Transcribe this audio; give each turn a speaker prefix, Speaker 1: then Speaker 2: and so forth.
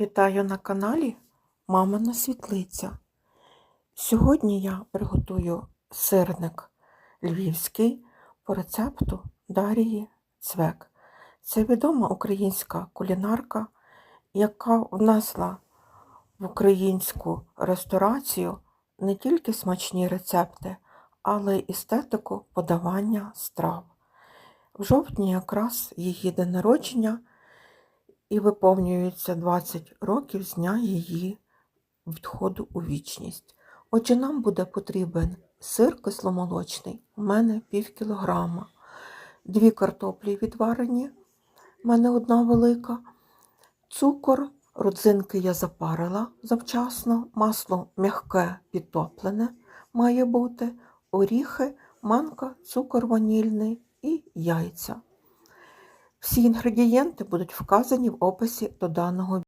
Speaker 1: Вітаю на каналі Мамина Світлиця. Сьогодні я приготую сирник львівський по рецепту Дарії Цвек. Це відома українська кулінарка, яка внесла в українську ресторацію не тільки смачні рецепти, але й естетику подавання страв. В жовтні якраз її день народження і виповнюється 20 років з дня її відходу у вічність. Отже, нам буде потрібен сир кисломолочний, у мене пів кілограма, дві картоплі відварені, у мене одна велика, цукор, родзинки я запарила завчасно, масло м'яке підтоплене має бути, оріхи, манка, цукор ванільний і яйця. Всі інгредієнти будуть вказані в описі до даного